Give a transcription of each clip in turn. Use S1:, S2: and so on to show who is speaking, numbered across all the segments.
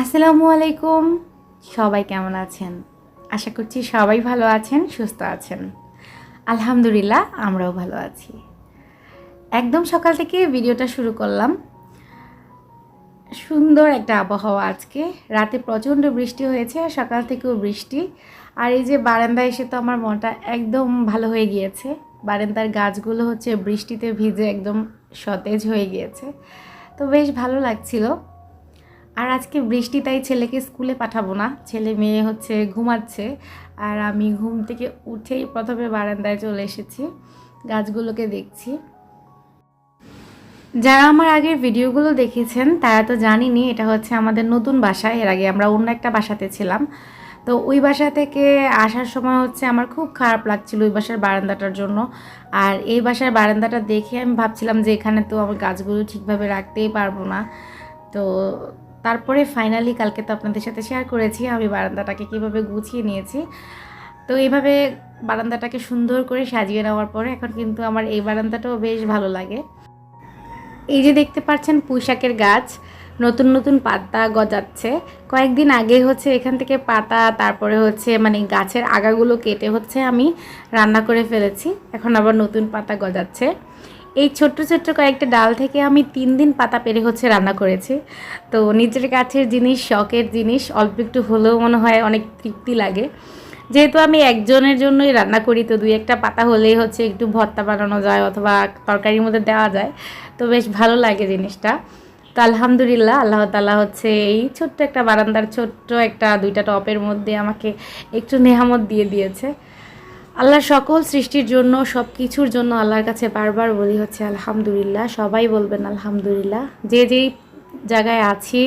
S1: আসসালামু আলাইকুম। সবাই কেমন আছেন? আশা করছি সবাই ভালো আছেন, সুস্থ আছেন। আলহামদুলিল্লাহ, আমরাও ভালো আছি। একদম সকাল থেকে ভিডিওটা শুরু করলাম। সুন্দর একটা আবহাওয়া আজকে। রাতে প্রচণ্ড বৃষ্টি হয়েছে আর সকাল থেকেও বৃষ্টি। আর এই যে বারান্দায় এসে তো আমার মনটা একদম ভালো হয়ে গিয়েছে। বারান্দার গাছগুলো হচ্ছে বৃষ্টিতে ভিজে একদম সতেজ হয়ে গিয়েছে। তো বেশ ভালো লাগছিল। আর আজকে বৃষ্টি, তাই ছেলেকে স্কুলে পাঠাবো না। ছেলে মেয়ে হচ্ছে ঘুমাচ্ছে। আর আমি ঘুম থেকে উঠেই প্রথমে বারান্দায় চলে এসেছি। গাছগুলোকে দেখছি। যারা আমার আগের ভিডিওগুলো দেখেছেন, তারা তো জানিনি এটা হচ্ছে আমাদের নতুন বাসা। এর আগে আমরা অন্য একটা বাসাতে ছিলাম। তো ওই বাসা থেকে আসার সময় হচ্ছে আমার খুব খারাপ লাগছিল ওই বাসার বারান্দাটার জন্য। আর এই বাসার বারান্দাটা দেখে আমি ভাবছিলাম যে এখানে তো আমার গাছগুলো ঠিকভাবে রাখতেই পারব না। তো তারপরে ফাইনালি কালকে তো আপনাদের সাথে শেয়ার করেছি, আমি বারান্দাটাকে কীভাবে গুছিয়ে নিয়েছি। তো এইভাবে বারান্দাটাকে সুন্দর করে সাজিয়ে নেওয়ার পরে এখন কিন্তু আমার এই বারান্দাটাও বেশ ভালো লাগে। এই যে দেখতে পাচ্ছেন পুঁইশাকের গাছ, নতুন নতুন পাতা গজাচ্ছে। কয়েকদিন আগে হচ্ছে এখান থেকে পাতা, তারপরে হচ্ছে মানে গাছের আগাগুলো কেটে হচ্ছে আমি রান্না করে ফেলেছি। এখন আবার নতুন পাতা গজাচ্ছে। এই ছোট্ট ছোট্ট কয়েকটা ডাল থেকে আমি তিন দিন পাতা পেরে হচ্ছে রান্না করেছি। তো নিজের কাছের জিনিস, শখের জিনিস, অল্প একটু হলেও মনে হয় অনেক তৃপ্তি লাগে। যেহেতু আমি একজনের জন্যই রান্না করি, তো দুই একটা পাতা হলেই হচ্ছে একটু ভর্তা বানানো যায় অথবা তরকারির মধ্যে দেওয়া যায়। তো বেশ ভালো লাগে জিনিসটা। তো আলহামদুলিল্লাহ, আল্লাহ তালা হচ্ছে এই ছোট্ট একটা বারান্দার ছোট্ট একটা দুইটা টপের মধ্যে আমাকে একটু নেহামত দিয়ে দিয়েছে। আল্লাহর সকল সৃষ্টির জন্য সব কিছুর জন্য আল্লাহর কাছে বারবার বলি হচ্ছে, আলহামদুলিল্লাহ। সবাই বলবেন, আলহামদুলিল্লাহ। যে যেই জায়গায় আছি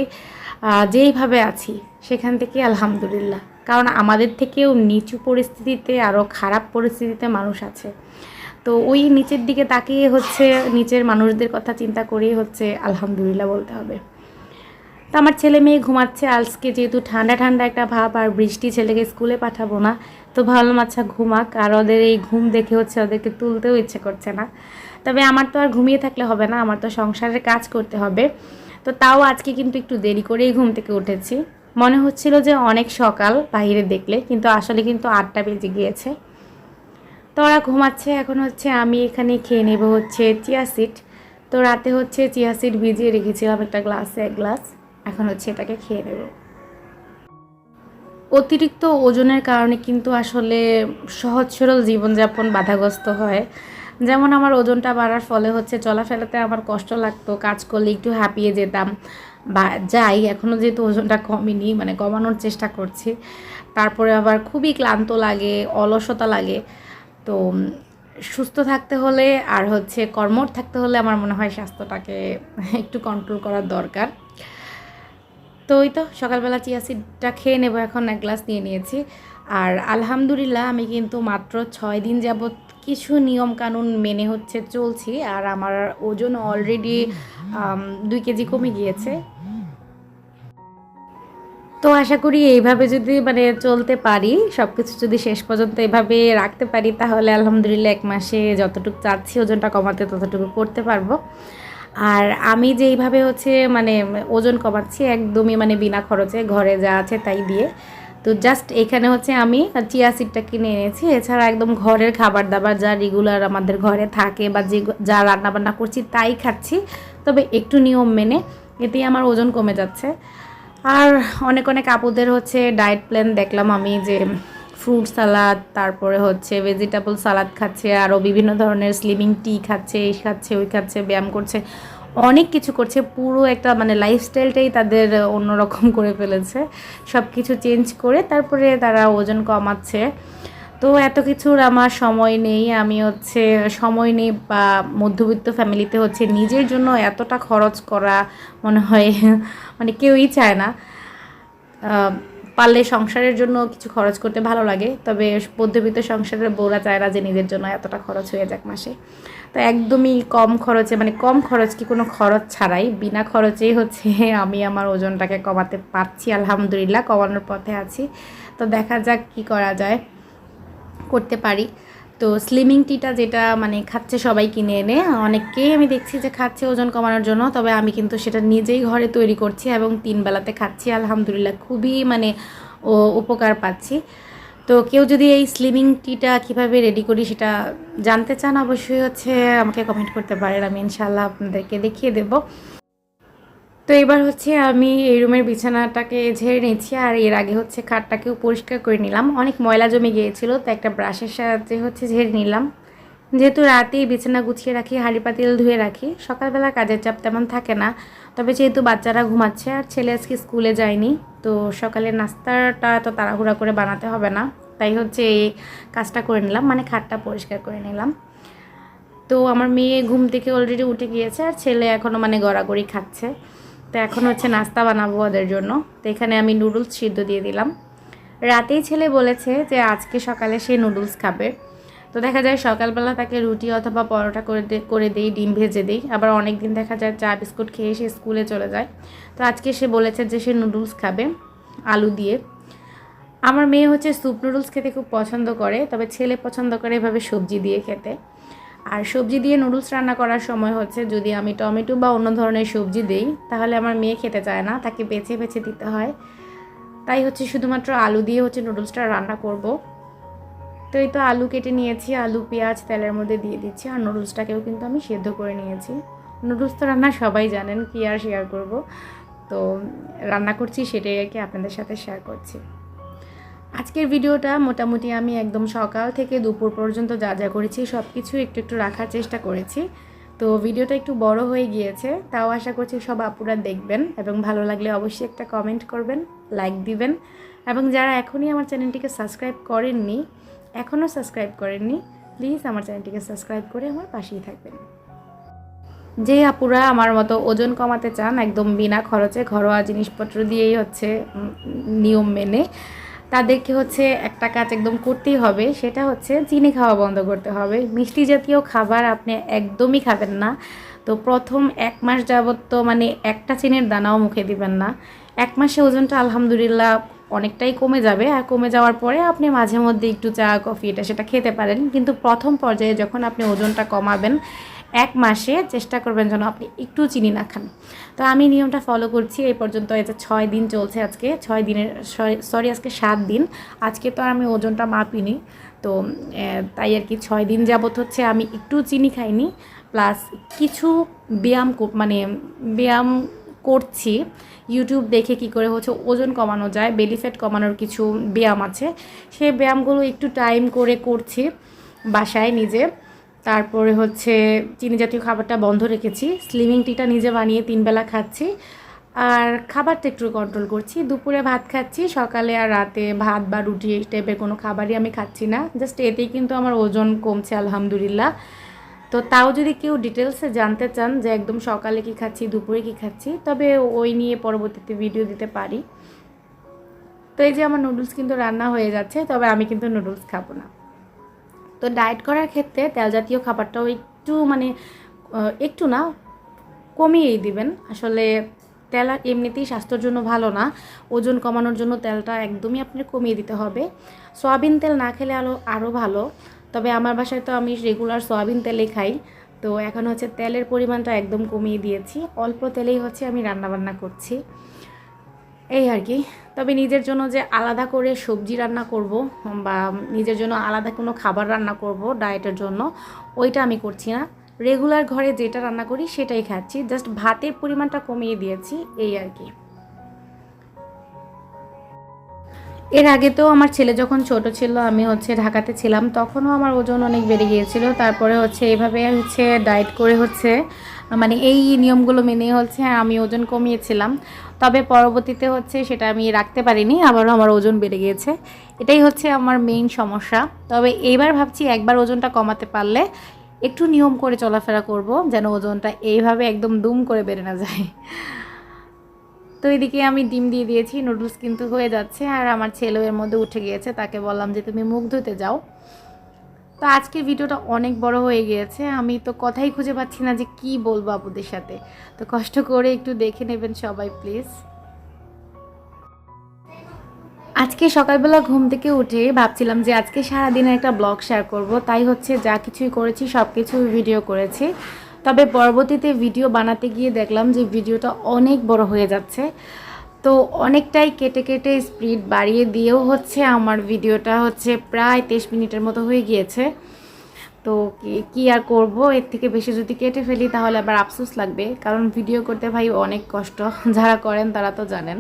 S1: যেইভাবে আছি, সেখান থেকে আলহামদুলিল্লাহ। কারণ আমাদের থেকেও নিচু পরিস্থিতিতে আরও খারাপ পরিস্থিতিতে মানুষ আছে। তো ওই নিচের দিকে তাকিয়ে হচ্ছে, নিচের মানুষদের কথা চিন্তা করেই হচ্ছে, আলহামদুলিল্লাহ বলতে হবে। তো আমার ছেলে মেয়ে ঘুমাচ্ছে। আজকে যেহেতু ঠান্ডা ঠান্ডা একটা ভাব, আর বৃষ্টি ছেলেকে স্কুলে পাঠাবো না তো ভালো আচ্ছা ঘুমাক। আর ওদের এই ঘুম দেখে হচ্ছে ওদেরকে তুলতেও ইচ্ছে করছে না। তবে আমার তো আর ঘুমিয়ে থাকলে হবে না, আমার তো সংসারের কাজ করতে হবে। তো তাও আজকে কিন্তু একটু দেরি করেই ঘুম থেকে উঠেছি। মনে হচ্ছিল যে অনেক সকাল বাইরে দেখলে, কিন্তু আসলে কিন্তু আটটা বেজে গিয়েছে। তো ওরা ঘুমাচ্ছে, এখন হচ্ছে আমি এখানে খেয়ে নেব হচ্ছে চিয়া সিড। তো রাতে হচ্ছে চিয়া সিড ভিজিয়ে রেখেছিলাম একটা গ্লাসে, এক গ্লাস। এখন হচ্ছে এটাকে খেয়ে নেব। অতিরিক্ত ওজনের কারণে কিন্তু আসলে সহজ সরল জীবনযাপন বাধাগ্রস্ত হয়। যেমন আমার ওজনটা বাড়ার ফলে হচ্ছে চলাফেরাতে আমার কষ্ট লাগতো, কাজ করলে একটু হাঁপিয়ে যেতাম বা যাই এখনও যেহেতু ওজনটা কমেনি মানে কমানোর চেষ্টা করছি। তারপরে আবার খুবই ক্লান্ত লাগে, অলসতা লাগে। তো সুস্থ থাকতে হলে আর হচ্ছে কর্মর থাকতে হলে আমার মনে হয় স্বাস্থ্যটাকে একটু কন্ট্রোল করার দরকার। তো ওই তো সকালবেলা চিয়া সিডটা খেয়ে নেব, এখন এক গ্লাস নিয়ে নিয়েছি। আর আলহামদুলিল্লাহ আমি কিন্তু মাত্র ছয় দিন যাবৎ কিছু নিয়ম কানুন মেনে হচ্ছে চলছি, আর আমার ওজন অলরেডি দুই কেজি কমে গিয়েছে। তো আশা করি এইভাবে যদি মানে চলতে পারি সব কিছু যদি শেষ পর্যন্ত এভাবে রাখতে পারি, তাহলে আলহামদুলিল্লাহ এক মাসে যতটুকু চাচ্ছি ওজনটা কমাতে ততটুকু করতে পারব। আর আমি যেইভাবে হচ্ছে মানে ওজন কমাচ্ছি একদমই মানে বিনা খরচে ঘরে যা আছে তাই দিয়ে। তো জাস্ট এখানে হচ্ছে আমি চিয়া সিডটা কিনে এনেছি। এছাড়া একদম ঘরের খাবার দাবার যা রেগুলার আমাদের ঘরে থাকে বা যে যা রান্নাবান্না করছি তাই খাচ্ছি। তবে একটু নিয়ম মেনে এতেই আমার ওজন কমে যাচ্ছে। আর অনেক অনেক আপুদের হচ্ছে ডায়েট প্ল্যান দেখলাম আমি যে ফ্রুট সালাদ, তারপরে হচ্ছে ভেজিটেবল সালাদ খাচ্ছে আরও বিভিন্ন ধরনের স্লিমিং টি খাচ্ছে, এই খাচ্ছে, ওই খাচ্ছে, ব্যায়াম করছে, অনেক কিছু করছে, পুরো একটা মানে লাইফস্টাইলটাই তাদের অন্যরকম করে ফেলেছে। সব কিছু চেঞ্জ করে তারপরে তারা ওজন কমাচ্ছে। তো এত কিছুর আমার সময় নেই, আমি হচ্ছে সময় নেই বা মধ্যবিত্ত ফ্যামিলিতে হচ্ছে নিজের জন্য এতটা খরচ করা মনে হয় মানে কেউই চায় না। পারলে সংসারের জন্য কিছু খরচ করতে ভালো লাগে, তবে মধ্যবিত্ত সংসারের বৌরা চায় না যে নিজের জন্য এতটা খরচ হয়ে যাক মাসে। তো একদমই কম খরচে মানে কম খরচ কি কোনো খরচ ছাড়াই, বিনা খরচেই হচ্ছে আমি আমার ওজনটাকে কমাতে পারছি, আলহামদুলিল্লাহ, কমানোর পথে আছি। তো দেখা যাক কি করা যায়, করতে পারি। তো স্লিমিং টিটা যেটা মানে খাচ্ছে সবাই কিনে এনে অনেককেই আমি দেখছি যে খাচ্ছে ওজন কমানোর জন্য, তবে আমি কিন্তু সেটা নিজেই ঘরে তৈরি করছি এবং তিন বেলাতে খাচ্ছি, আলহামদুলিল্লাহ খুবই মানে ও উপকার পাচ্ছি। তো কেউ যদি এই স্লিমিং টিটা কীভাবে রেডি করি সেটা জানতে চান, অবশ্যই হচ্ছে আমাকে কমেন্ট করতে পারেন, আমি ইনশাল্লাহ আপনাদেরকে দেখিয়ে দেবো। তো এবার হচ্ছে আমি এই রুমের বিছানাটাকে ঝেড়ে নিচ্ছি আর এর আগে হচ্ছে খাটটাকেও পরিষ্কার করে নিলাম। অনেক ময়লা জমে গিয়েছিল, তো একটা ব্রাশের সাহায্যে হচ্ছে ঝেড়ে নিলাম। যেহেতু রাতেই বিছানা গুছিয়ে রাখি, হাঁড়ি পাতিল ধুয়ে রাখি, সকালবেলা কাজের চাপ তেমন থাকে না। তবে যেহেতু বাচ্চারা ঘুমাচ্ছে, আর ছেলে আজকে স্কুলে যায়নি, তো সকালে নাস্তাটা তো তাড়াহুড়া করে বানাতে হবে না। তাই হচ্ছে এই কাজটা করে নিলাম মানে খাটটা পরিষ্কার করে নিলাম। তো আমার মেয়ে ঘুম থেকে অলরেডি উঠে গিয়েছে, আর ছেলে এখনও মানে গড়াগড়ি খাচ্ছে। তো এখন হচ্ছে নাস্তা বানাবো ওদের জন্য। তো এখানে আমি নুডলস সিদ্ধ দিয়ে দিলাম। রাতেই ছেলে বলেছে যে আজকে সকালে সে নুডলস খাবে। তো দেখা যায় সকালবেলা তাকে রুটি অথবা পরোটা করে করে দিই, ডিম ভেজে দিই। আবার অনেক দিন দেখা যায় চা বিস্কুট খেয়ে সে স্কুলে চলে যায়। তো আজকে সে বলেছে যে সে নুডলস খাবে আলু দিয়ে। আমার মেয়ে হচ্ছে স্যুপ নুডলস খেতে খুব পছন্দ করে, তবে ছেলে পছন্দ করে এভাবে সবজি দিয়ে খেতে। আর সবজি দিয়ে নুডলস রান্না করার সময় হচ্ছে যদি আমি টমেটো বা অন্য ধরনের সবজি দিই, তাহলে আমার মেয়ে খেতে চায় না, তাকে বেছে বেছে দিতে হয়। তাই হচ্ছে শুধুমাত্র আলু দিয়ে হচ্ছে নুডলসটা রান্না করব। তো এই তো আলু কেটে নিয়েছি, আলু, পেঁয়াজ, তেলের মধ্যে দিয়ে দিচ্ছি, আর নুডলসটাকেও কিন্তু আমি সেদ্ধ করে নিয়েছি। নুডলস তো রান্না সবাই জানেন, কি আর শেয়ার করব? তো রান্না করছি, সেটাই আর কি আপনাদের সাথে শেয়ার করছি। আজকের ভিডিওটা মোটামুটি আমি একদম সকাল থেকে দুপুর পর্যন্ত যা যা করেছি সব কিছু একটু একটু রাখার চেষ্টা করেছি। তো ভিডিওটা একটু বড় হয়ে গিয়েছে, তাও আশা করছি সব আপুরা দেখবেন এবং ভালো লাগলে অবশ্যই একটা কমেন্ট করবেন লাইক দিবেন। এবং যারা এখনই আমার চ্যানেলটিকে সাবস্ক্রাইব করেননি, এখনও সাবস্ক্রাইব করেননি প্লিজ আমার চ্যানেলটিকে সাবস্ক্রাইব করে আমার পাশেই থাকবেন। যে আপুরা আমার মতো ওজন কমাতে চান, একদম বিনা খরচে ঘরোয়া জিনিসপত্র দিয়েই হচ্ছে নিয়ম মেনে তাদেরকে হচ্ছে একটা কাজ একদম করতেই হবে, সেটা হচ্ছে চিনি খাওয়া বন্ধ করতে হবে। মিষ্টি জাতীয় খাবার আপনি একদমই খাবেন না। তো প্রথম এক মাস যাবত তো মানে একটা চিনির দানাও মুখে দিবেন না। এক মাসে ওজনটা আলহামদুলিল্লাহ অনেকটাই কমে যাবে। আর কমে যাওয়ার পরে আপনি মাঝে মধ্যে একটু চা, কফি এটা সেটা খেতে পারেন। কিন্তু প্রথম পর্যায়ে যখন আপনি ওজনটা কমাবেন এক মাসে চেষ্টা করবেন যেন আপনি একটু চিনি না খান। তো আমি নিয়মটা ফলো করছি, এই পর্যন্ত যে ছয় দিন চলছে আজকে, ছয় দিনের, সরি আজকে সাত দিন। আজকে তো আর আমি ওজনটা মাপিনি, তো তাই আর কি ছয় দিন যাবত হচ্ছে আমি একটু চিনি খাইনি প্লাস কিছু ব্যায়াম মানে ব্যায়াম করছি। ইউটিউব দেখে কি করে হচ্ছে ওজন কমানো যায় বেলি ফ্যাট কমানোর কিছু ব্যায়াম আছে। সেই ব্যায়ামগুলো একটু টাইম করে করছি, বাসায় নিজে। তারপরে হচ্ছে চিনি জাতীয় খাবারটা বন্ধ রেখেছি। স্লিমিং টিটা নিজে বানিয়ে তিন বেলা খাচ্ছি। আর খাবারটা একটু কন্ট্রোল করছি। দুপুরে ভাত খাচ্ছি, সকালে আর রাতে ভাত বা রুটি টাইপের কোনো খাবারই আমি খাচ্ছি না। জাস্ট এতেই কিন্তু আমার ওজন কমছে, আলহামদুলিল্লাহ। তো তাও যদি কেউ ডিটেলসে জানতে চান যে একদম সকালে কি খাচ্ছি, দুপুরে কি খাচ্ছি, তবে ওই নিয়ে পরবর্তীতে ভিডিও দিতে পারি। তো এই যে আমার নুডলস কিন্তু রান্না হয়ে যাচ্ছে, তবে আমি কিন্তু নুডলস খাব না। তো ডায়েট করার ক্ষেত্রে তেল জাতীয় খাবারটাও একটু মানে একটু না, কমিয়েই দিবেন। আসলে তেল এমনিতেই স্বাস্থ্যের জন্য ভালো না। ওজন কমানোর জন্য তেলটা একদমই আপনার কমিয়ে দিতে হবে। সয়াবিন তেল না খেলে আরও আরও ভালো। তবে আমার বাসায় তো আমি রেগুলার সয়াবিন তেলে খাই। তো এখন হচ্ছে তেলের পরিমাণটা একদম কমিয়ে দিয়েছি। অল্প তেলেই হচ্ছে আমি রান্নাবান্না করছি। এই আর কি। তবে নিজের জন্য যে আলাদা করে সবজি রান্না করব বা নিজের জন্য আলাদা কোনো খাবার রান্না করব ডায়েটের জন্য, ওইটা আমি করছি না। রেগুলার ঘরে যেটা রান্না করি সেটাই খাচ্ছি। জাস্ট ভাতের পরিমাণটা কমিয়ে দিয়েছি, এই আর কি। এর আগে তো আমার ছেলে যখন ছোট ছিল, আমি হচ্ছে ঢাকাতে ছিলাম, তখনও আমার ওজন অনেক বেড়ে গিয়েছিল। তারপরে হচ্ছে এভাবে হচ্ছে ডায়েট করে হচ্ছে মানে এই নিয়মগুলো মেনে হচ্ছে আমি ওজন কমিয়েছিলাম। তবে পরবর্তীতে হচ্ছে সেটা আমি রাখতে পারিনি, আবারও আমার ওজন বেড়ে গিয়েছে। এটাই হচ্ছে আমার মেইন সমস্যা। তবে এইবার ভাবছি একবার ওজনটা কমাতে পারলে একটু নিয়ম করে চলাফেরা করব, যেন ওজনটা এইভাবে একদম দুম করে বেড়ে না যায়। তো এদিকে আমি ডিম দিয়ে দিয়েছি, নুডলস কিন্তু হয়ে যাচ্ছে, আর আমার ছেলেও এর মধ্যে উঠে গিয়েছে, তাকে বললাম যে, তুমি মুখ ধুতে যাও। তো আজকের ভিডিওটা অনেক বড় হয়ে গিয়েছে। আমি তো কথাই খুঁজে পাচ্ছি না যে কি বলব আপুদের সাথে। তো কষ্ট করে একটু দেখে নেবেন সবাই, প্লিজ। আজকে সকালবেলা ঘুম থেকে উঠে ভাবছিলাম যে আজকে সারাদিনের একটা ব্লগ শেয়ার করব। তাই হচ্ছে যা কিছুই করেছি সব কিছু ভিডিও করেছি। তবে পরবর্তীতে ভিডিও বানাতে গিয়ে দেখলাম যে ভিডিওটা অনেক বড় হয়ে যাচ্ছে। তো অনেকটাই কেটে কেটে স্পিড বাড়িয়ে দিয়েও হচ্ছে আমার ভিডিওটা হচ্ছে প্রায় তেইশ মিনিটের মতো হয়ে গিয়েছে। তো কি- আর করব? এর থেকে বেশি যদি কেটে ফেলি তাহলে আবার আফসোস লাগবে। কারণ ভিডিও করতে ভাই অনেক কষ্ট। যারা করেন তারা তো জানেন।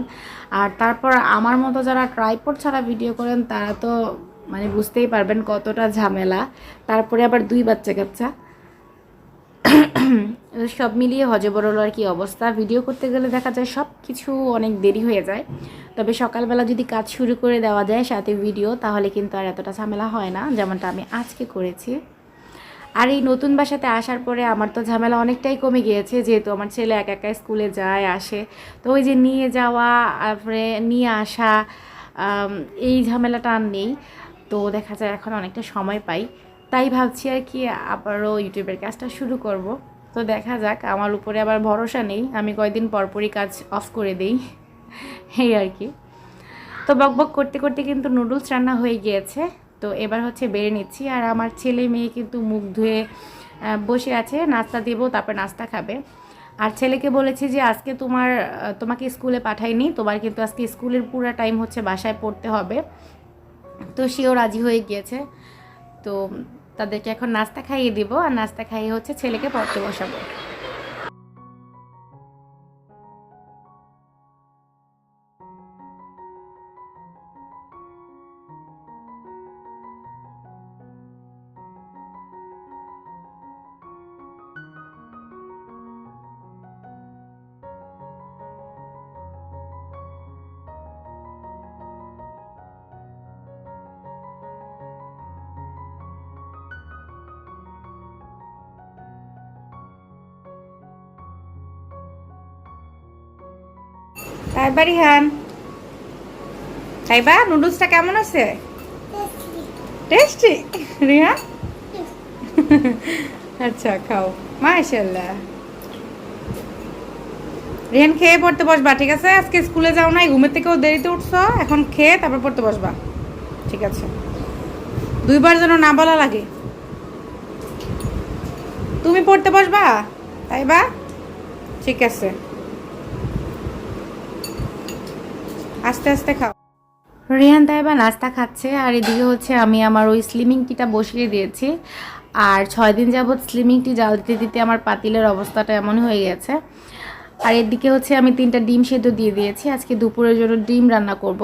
S1: আর তারপর আমার মতো যারা ট্রাইপড ছাড়া ভিডিও করেন তারা তো মানে বুঝতেই পারবেন কতটা ঝামেলা। তারপরে আবার দুই বাচ্চা কাচ্চা সব মিলিয়ে হজবরল আর কি অবস্থা? ভিডিও করতে গেলে দেখা যায় সব কিছু অনেক দেরি হয়ে যায়। তবে সকালবেলা যদি কাজ শুরু করে দেওয়া যায় সাথে ভিডিও, তাহলে কিন্তু আর এতটা ঝামেলা হয় না, যেমনটা আমি আজকে করেছি। আর এই নতুন বাসাতে আসার পরে আমার তো ঝামেলা অনেকটাই কমে গিয়েছে, যেহেতু আমার ছেলে একা একা স্কুলে যায়, আসে। তো ওই যে নিয়ে যাওয়া, তারপরে নিয়ে আসা এই ঝামেলাটা আর নেই। তো দেখা যায় এখন অনেকটা সময় পাই। তাই ভাবছি আর কি আবারও ইউটিউবের কাজটা শুরু করব। তো দেখা যাক, আমার উপরে আবার ভরসা নেই। আমি কয়েকদিন পরপরই কাজ অফ করে দিই। এই আর কি। তো বক বক করতে করতে কিন্তু নুডলস রান্না হয়ে গিয়েছে। তো এবার হচ্ছে বেড়ে নিচ্ছি। আর আমার ছেলে মেয়ে কিন্তু মুখ ধুয়ে বসে আছে। নাস্তা দেবো, তারপর নাস্তা খাবে। আর ছেলেকে বলেছি যে, আজকে তোমার তোমাকে স্কুলে পাঠাইনি। তোমার কিন্তু আজকে স্কুলের পুরো টাইম হচ্ছে বাসায় পড়তে হবে। তো সেও রাজি হয়ে গিয়েছে। তো তাদেরকে এখন নাস্তা খাইয়ে দিব। আর নাস্তা খাইয়ে হচ্ছে ছেলেকে পড়তে বসাবো। তাইবা রিহান। তাইবা নুডলসটা কেমন আছে? টেস্টি। রিহান? আচ্ছা খাও। মাশাল্লাহ রিহান, খেয়ে পড়তে বসবা, ঠিক আছে? আজকে স্কুলে যাও নাই, ঘুমের থেকেও দেরিতে উঠছো। এখন খেয়ে তারপর পড়তে বসবা। ঠিক আছে। দুইবার যেন না বলা লাগে। তুমি পড়তে বসবা? তাইবা ঠিক আছে। আস্তে আস্তে খাও। রিহান তাইবা নাস্তা খাচ্ছে, আর এদিকে হচ্ছে আমি আমার ওই স্লিমিং টিটা বসিয়ে দিয়েছি। আর ছয় দিন যাবৎ স্লিমিং টি জাল দিতে দিতে আমার পাতিলের অবস্থাটা এমন হয়ে গেছে। আর এদিকে হচ্ছে আমি তিনটা ডিম সেদ্ধ দিয়ে দিয়েছি, আজকে দুপুরের জন্য ডিম রান্না করব।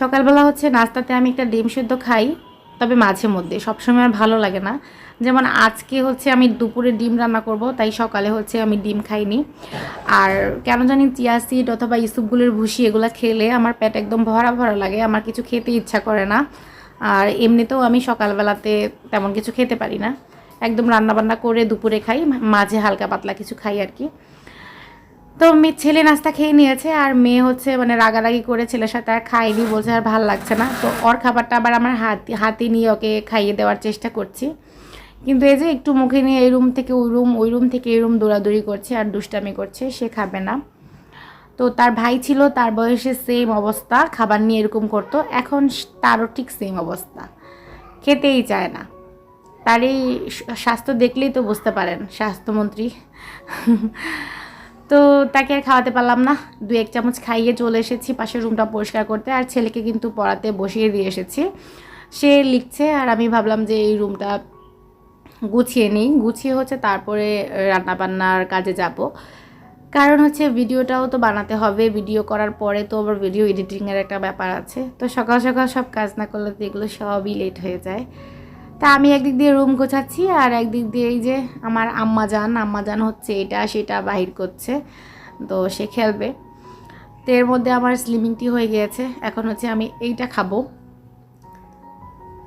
S1: সকালবেলা হচ্ছে নাস্তাতে আমি একটা ডিম সেদ্ধ খাই, তবে মাঝে মধ্যে, সবসময় আর ভালো লাগে না। যেমন আজকে হচ্ছে আমি দুপুরে ডিম রান্না করব, তাই সকালে হচ্ছে আমি ডিম খাইনি। আর কেন জানি চিয়া সিড অথবা ইসুপগুলোর ভুসি এগুলো খেলে আমার পেট একদম ভরা ভরা লাগে, আমার কিছু খেতে ইচ্ছা করে না। আর এমনিতেও আমি সকালবেলাতে তেমন কিছু খেতে পারি না। একদম রান্নাবান্না করে দুপুরে খাই, মাঝে হালকা পাতলা কিছু খাই আর কি। তো মেয়ে ছেলে নাস্তা খেয়ে নিয়েছে আর মেয়ে হচ্ছে মানে রাগারাগি করে ছেলের সাথে আর খাইনি, বলছে আর ভালো লাগছে না। তো ওর খাবারটা আবার আমার হাতে হাতে নিয়ে ওকে খাইয়ে দেওয়ার চেষ্টা করছি। কিন্তু এই যে একটু মুখে নিয়ে এই রুম থেকে ওই রুম ওই রুম থেকে এই রুম দৌড়াদৌড়ি করছে আর দুষ্টামি করছে, সে খাবে না। তো তার ভাই ছিল, তার বয়সে সেম অবস্থা, খাবার নিয়ে এরকম করতো, এখন তারও ঠিক সেম অবস্থা। খেতেই চায় না। তার এই স্বাস্থ্য দেখলেই তো বুঝতে পারেন, স্বাস্থ্যমন্ত্রী। তো তাকে আর খাওয়াতে পারলাম না। দু এক চামচ খাইয়ে চলে এসেছি, পাশের রুমটা পরিষ্কার করতে, আর ছেলেকে কিন্তু পড়াতে বসিয়ে দিয়ে এসেছি। সে লিখছে, আর আমি ভাবলাম যে এই রুমটা গুছিয়ে নিই। গুছিয়ে হচ্ছে তারপরে রান্নাবান্নার কাজে যাব। কারণ হচ্ছে ভিডিওটাও তো বানাতে হবে, ভিডিও করার পরে তো আবার ভিডিও এডিটিংয়ের একটা ব্যাপার আছে। তো সকাল সকাল সব কাজ না করলে তো এগুলো সবই লেট হয়ে যায়। তা আমি একদিক দিয়ে রুম গোছাচ্ছি আর একদিক দিয়ে এই যে আমার আম্মা যান আম্মা যান হচ্ছে এটা সেটা বাহির করছে, তো সে খেলবে। তো এর মধ্যে আমার স্লিমিংটি হয়ে গিয়েছে। এখন হচ্ছে আমি এইটা খাব।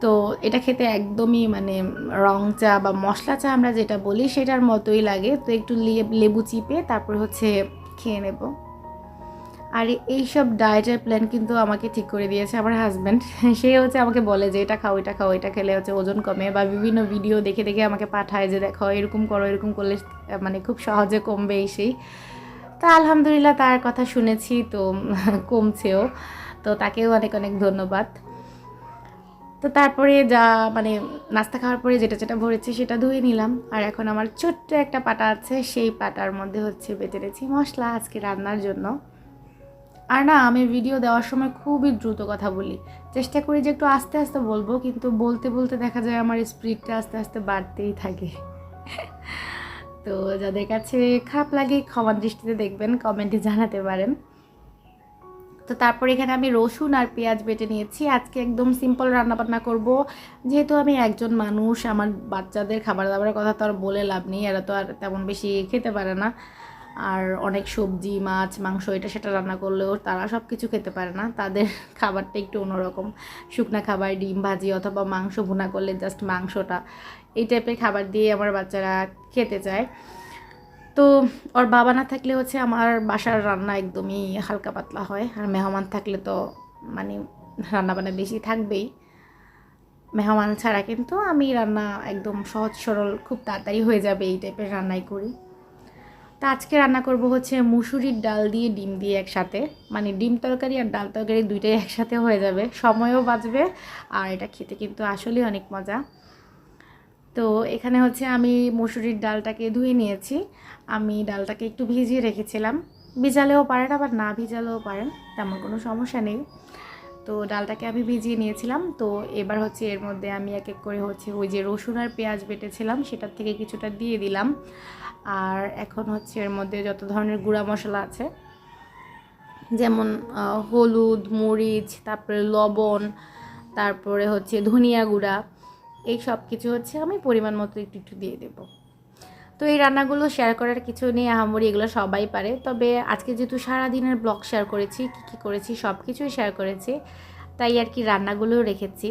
S1: তো এটা খেতে একদমই মানে রং চা বা মশলা চা আমরা যেটা বলি সেটার মতোই লাগে। তো একটু লেবু চিপে তারপর হচ্ছে খেয়ে নেব। আর এই সব ডায়েটের প্ল্যান কিন্তু আমাকে ঠিক করে দিয়েছে আমার হাজব্যান্ড সে হচ্ছে আমাকে বলে যে, এটা খাও এটা খাও, এটা খেলে হচ্ছে ওজন কমে। বা বিভিন্ন ভিডিও দেখে দেখে আমাকে পাঠায় যে, দেখো, এরকম করো, এরকম করলে মানে খুব সহজে কমবে এই সেই। তা আলহামদুলিল্লাহ তার কথা শুনেছি, তো কমছেও। তো তাকেও অনেক অনেক ধন্যবাদ। তো তারপরে যা মানে নাস্তা খাওয়ার পরে যেটা যেটা ভরেছি সেটা ধুয়ে নিলাম। আর এখন আমার ছোট্ট একটা পাটা আছে, সেই পাটার মধ্যে হচ্ছে বেটে রেছি মশলা আজকে রান্নার জন্য। আর না, আমি ভিডিও দেওয়ার সময় খুবই দ্রুত কথা বলি। চেষ্টা করি যে একটু আস্তে আস্তে বলব, কিন্তু বলতে বলতে দেখা যায় আমার স্পিডটা আস্তে আস্তে বাড়তেই থাকে। তো যাদের কাছে খারাপ লাগে ক্ষমা দৃষ্টিতে দেখবেন কমেন্টে জানাতে পারেন। তো তারপর এখানে আমি রসুন আর পেঁয়াজ বেটে নিয়েছি। আজকে একদম সিম্পল রান্নাবান্না করব। যেহেতু আমি একজন মানুষ, আমার বাচ্চাদের খাবার দাবারের কথা তো আর বলে লাভ নেই, এরা তো আর তেমন বেশি খেতে পারে না। আর অনেক সবজি, মাছ, মাংস এটা সেটা রান্না করলেও তারা সব কিছু খেতে পারে না। তাদের খাবারটা একটু অন্যরকম। শুকনা খাবার, ডিম ভাজি অথবা মাংস ভুনা করলে জাস্ট মাংসটা, এই টাইপের খাবার দিয়ে আমার বাচ্চারা খেতে চায়। তো ওর বাবা না থাকলে হচ্ছে আমার বাসার রান্না একদমই হালকা পাতলা হয়। আর মেহমান থাকলে তো মানে রান্না বান্না বেশি থাকবেই। মেহমান ছাড়া কিন্তু আমি রান্না একদম সহজ সরল খুব তাড়াতাড়ি হয়ে যাবে এই টাইপের রান্নাই করি। তা আজকে রান্না করব হচ্ছে মুসুরির ডাল দিয়ে ডিম দিয়ে একসাথে। মানে ডিম তরকারি আর ডাল তরকারি দুইটাই একসাথে হয়ে যাবে। সময়ও বাঁচবে আর এটা খেতে কিন্তু আসলেই অনেক মজা। তো এখানে হচ্ছে আমি মুসুরির ডালটাকে ধুয়ে নিয়েছি। আমি ডালটাকে একটু ভিজিয়ে রেখেছিলাম। ভিজালেও পারেন, আবার না ভিজালেও পারেন, তেমন কোনো সমস্যা নেই। তো ডালটাকে আমি ভিজিয়ে নিয়েছিলাম। তো এবার হচ্ছে এর মধ্যে আমি এক এক করে হচ্ছে ওই যে রসুন আর পেঁয়াজ বেটেছিলাম, সেটার থেকে কিছুটা দিয়ে দিলাম। আর এখন হচ্ছে এর মধ্যে যত ধরনের গুঁড়া মশলা আছে, যেমন হলুদ, মরিচ, তারপরে লবণ, তারপরে হচ্ছে ধনিয়া গুঁড়া এই সব কিছু হচ্ছে আমি পরিমাণ মতো একটু একটু দিয়ে দেবো। তো এই রান্নাগুলো শেয়ার করার কিছু নেই, আহামরি এগুলো সবাই পারে। তবে আজকে যেহেতু সারাদিনের ব্লগ শেয়ার করেছি, কী কী করেছি সব কিছুই শেয়ার করেছি, তাই আর কি রান্নাগুলোও রেখেছি।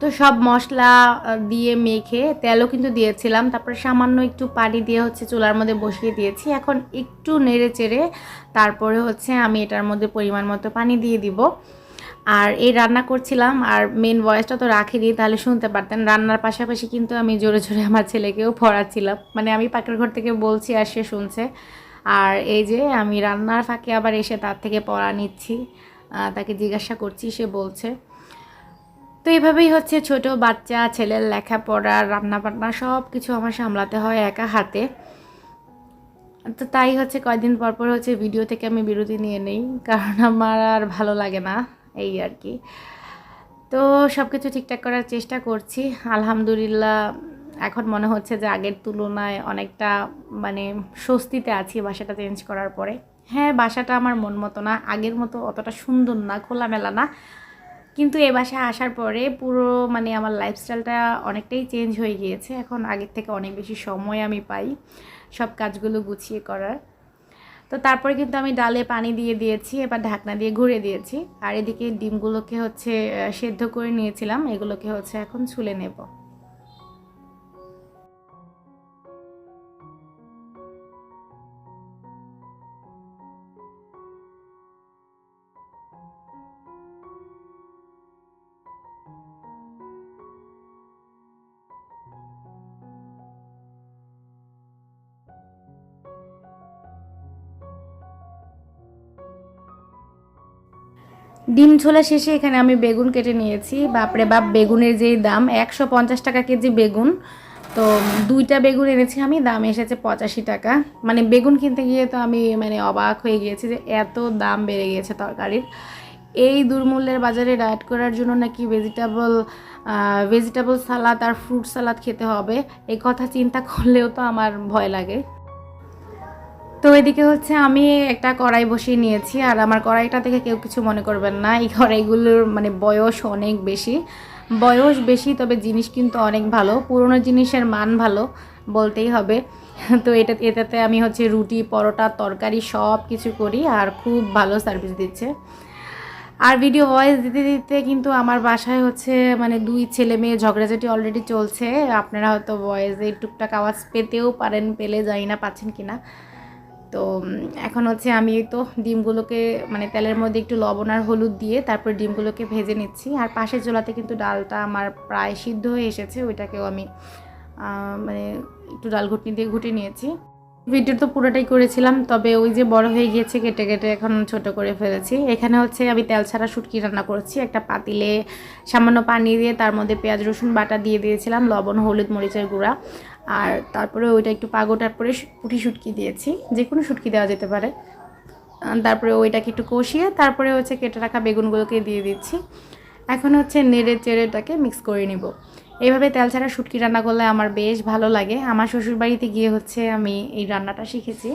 S1: তো সব মশলা দিয়ে মেখে তেলও কিন্তু দিয়েছিলাম। তারপরে সামান্য একটু পানি দিয়ে হচ্ছে চুলার মধ্যে বসিয়ে দিয়েছি। এখন একটু নেড়ে চেড়ে তারপরে হচ্ছে আমি এটার মধ্যে পরিমাণ মতো পানি দিয়ে দিব। আর এই রান্না করছিলাম, আর মেন ভয়েসটা তো রাখিনি, তাহলে শুনতে পারতেন। রান্নার পাশাপাশি কিন্তু আমি জোরে জোরে আমার ছেলেকেও পড়াচ্ছিলাম। মানে আমি পাকের ঘর থেকে বলছি আর সে শুনছে। আর এই যে আমি রান্নার ফাঁকে আবার এসে তার থেকে পড়া নিচ্ছি তাকে জিজ্ঞাসা করছি, সে বলছে। তো এইভাবেই হচ্ছে ছোট বাচ্চা, ছেলের লেখাপড়া, রান্নাবান্না সব কিছু আমার সামলাতে হয় একা হাতে। তো তাই হচ্ছে কয়েকদিন পর পর হচ্ছে ভিডিও থেকে আমি বিরতি নিয়ে নেই, কারণ আমার আর ভালো লাগে না এই আর কি। তো সব কিছু ঠিকঠাক করার চেষ্টা করছি, আলহামদুলিল্লাহ। এখন মনে হচ্ছে যে আগের তুলনায় অনেকটা মানে স্বস্তিতে আছি বাসাটা চেঞ্জ করার পরে। হ্যাঁ বাসাটা আমার মন মতো না, আগের মতো অতটা সুন্দর না, খোলামেলা না। কিন্তু এ বাসায় আসার পরে পুরো মানে আমার লাইফস্টাইলটা অনেকটাই চেঞ্জ হয়ে গিয়েছে। এখন আগের থেকে অনেক বেশি সময় আমি পাই সব কাজগুলো গুছিয়ে করার। তো তারপরে কিন্তু আমি ডালে পানি দিয়ে দিয়েছি, এবার ঢাকনা দিয়ে ঘুরে দিয়েছি। আর এদিকে ডিমগুলোকে হচ্ছে সেদ্ধ করে নিয়েছিলাম। এগুলোকে হচ্ছে এখন ছুলে নেব। ডিম ছোলা শেষে এখানে আমি বেগুন কেটে নিয়েছি। বাপরে বাপ, বেগুনের যেই দাম, একশো পঞ্চাশ টাকা কেজি বেগুন। তো দুইটা বেগুন এনেছি আমি, দাম এসেছে পঁচাশি টাকা। মানে বেগুন কিনতে গিয়ে তো আমি মানে অবাক হয়ে গিয়েছি যে এত দাম বেড়ে গিয়েছে তরকারির। এই দুর্মূল্যের বাজারে ডায়েট করার জন্য নাকি ভেজিটেবল ভেজিটেবল সালাদ আর ফ্রুট সালাদ খেতে হবে এই কথা চিন্তা করলেও তো আমার ভয় লাগে। তো এদিকে হচ্ছে আমি একটা কড়াই বসিয়ে নিয়েছি, আর আমার কড়াইটা থেকে কেউ কিছু মনে করবেন না। এই কড়াইগুলোর মানে বয়স অনেক বেশি। বয়স বেশি, তবে জিনিস কিন্তু অনেক ভালো। পুরনো জিনিসের মান ভালো বলতেই হবে। তো এটা, এটাতে আমি হচ্ছে রুটি, পরোটা, তরকারি সব কিছু করি, আর খুব ভালো সার্ভিস দিচ্ছে। আর ভিডিও ভয়েস দিতে দিতে কিন্তু আমার বাসায় হচ্ছে মানে দুই ছেলে মেয়ে ঝগড়াঝাটি অলরেডি চলছে। আপনারা হয়তো ভয়েসে টুকটাক আওয়াজ পেতেও পারেন, পেলে যাই না, পাচ্ছেন কি না তো এখন হচ্ছে আমি তো ডিমগুলোকে মানে তেলের মধ্যে একটু লবণ আর হলুদ দিয়ে তারপর ডিমগুলোকে ভেজে নিচ্ছি। আর পাশের চুলাতে কিন্তু ডালটা আমার প্রায় সিদ্ধ হয়ে এসেছে, ওইটাকেও আমি মানে একটু ডাল ঘুটনি দিয়ে ঘুটে নিয়েছি। ভিডিও তো পুরোটাই করেছিলাম, তবে ওই যে বড় হয়ে গিয়েছে, কেটে কেটে এখন ছোট করে ফেলেছি। এখানে হচ্ছে আমি তেল ছাড়া শুটকি রান্না করেছি, একটা পাতিলে সামান্য পানি দিয়ে তার মধ্যে পেঁয়াজ, রসুন বাটা দিয়ে দিয়েছিলাম, লবণ, হলুদ, মরিচের গুঁড়া। আর তারপরে ওইটা একটু পাগোটার পরে পুঁটি শুটকি দিয়েছি। যে কোনো শুটকি দেওয়া যেতে পারে। তারপরে ওইটাকে একটু কষিয়ে তারপরে হচ্ছে কেটে রাখা বেগুনগুলোকে দিয়ে দিচ্ছি। এখন হচ্ছে নেড়ে চেড়েটাকে মিক্স করে নিব। এইভাবে তেল ছাড়া শুটকি রান্না করলে আমার বেশ ভালো লাগে। আমার শ্বশুরবাড়িতে গিয়ে হচ্ছে আমি এই রান্নাটা শিখেছি।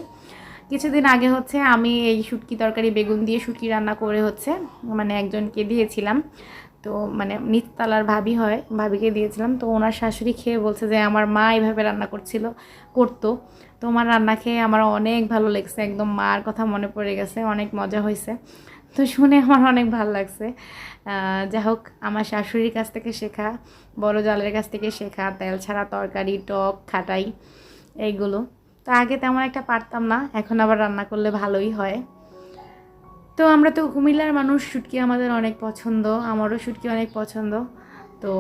S1: কিছুদিন আগে হচ্ছে আমি এই শুটকি তরকারি, বেগুন দিয়ে শুটকি রান্না করে হচ্ছে মানে একজনকে দিয়েছিলাম। তো মানে নিচতলার ভাবি হয়, ভাবিকে দিয়েছিলাম। তো ওনার শাশুড়ি খেয়ে বলছে যে, আমার মা এইভাবে রান্না করছিল, করতো। তো আমার রান্না খেয়ে আমার অনেক ভালো লেগেছে। একদম মার কথা মনে পড়ে গেছে, অনেক মজা হয়েছে। তো শুনে আমার অনেক ভালো লাগছে। যাই হোক, আমার শাশুড়ির কাছ থেকে শেখা, বড় জালের কাছ থেকে শেখা, তেল ছাড়া তরকারি, টক, খাটাই, এইগুলো। তো আগে তেমন একটা পারতাম না, এখন আবার রান্না করলে ভালোই হয়। তো আমরা তো কুমিল্লার মানুষ, শুটকি আমাদের অনেক পছন্দ, আমারও শুটকি অনেক পছন্দ। তো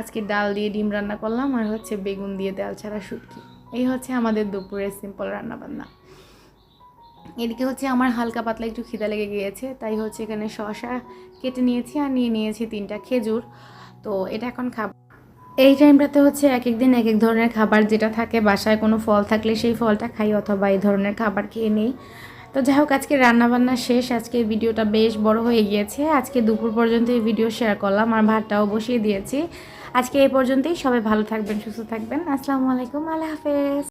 S1: আজকে ডাল দিয়ে ডিম রান্না করলাম আর হচ্ছে বেগুন দিয়ে তেল ছাড়া শুটকি। এই হচ্ছে আমাদের দুপুরের সিম্পল রান্নাবান্না। এদিকে হচ্ছে আমার হালকা পাতলা একটু খিদা লেগে গিয়েছে, তাই হচ্ছে এখানে শশা কেটে নিয়েছি আর নিয়ে নিয়েছি তিনটা খেজুর। তো এটা এখন খাব। এই টাইমটাতে হচ্ছে এক এক দিন এক এক ধরনের খাবার যেটা থাকে, বাসায় কোনো ফল থাকলে সেই ফলটা খাই অথবা এই ধরনের খাবার খেয়ে নেই। তো যাই হোক, আজকে রান্নাবান্না শেষ। আজকে ভিডিওটা বেশ বড় হয়ে গিয়েছে। আজকে দুপুর পর্যন্ত এই ভিডিও শেয়ার করলাম, আর ভাতটাও বসিয়ে দিয়েছি। আজকে এই পর্যন্তই। সবাই ভালো থাকবেন, সুস্থ থাকবেন। আসসালামু আলাইকুম। আল্লাহ হাফেজ।